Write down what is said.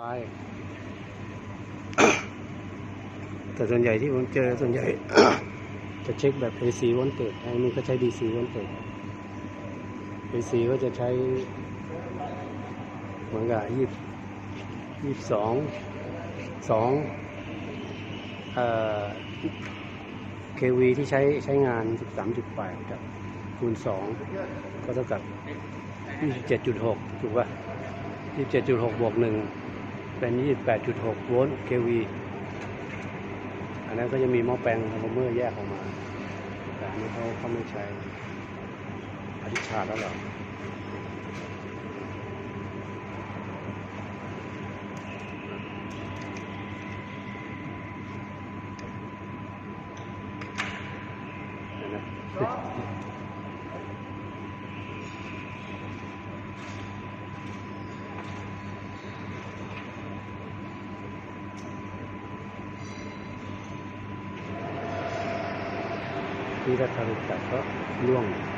ไฟแต่ส่วนใหญ่ที่ผมเจอส่วนใหญ่ จะเช็คแบบ AC วอนเตจไอ้นี่ก็ใช้ DC วอนเตจ AC ก็จะใช้เหมือนกับยี่ยี่สองสองเอ่อ KV ที่ใช้ใช้งาน 13.8ครับคูณ 2 ก็เท่ากับ 27.6 ถูกป่ะ 27.6 บวก 1 เป็น 28.6 โวลต์ KV อันนั้นก็จะมีหม้อแปลงทรานสฟอร์เมอร์แยกออกมา แต่อันนี้เขาเขาไม่ใช้อธิชาติแล้วหรอเห็นไหมที่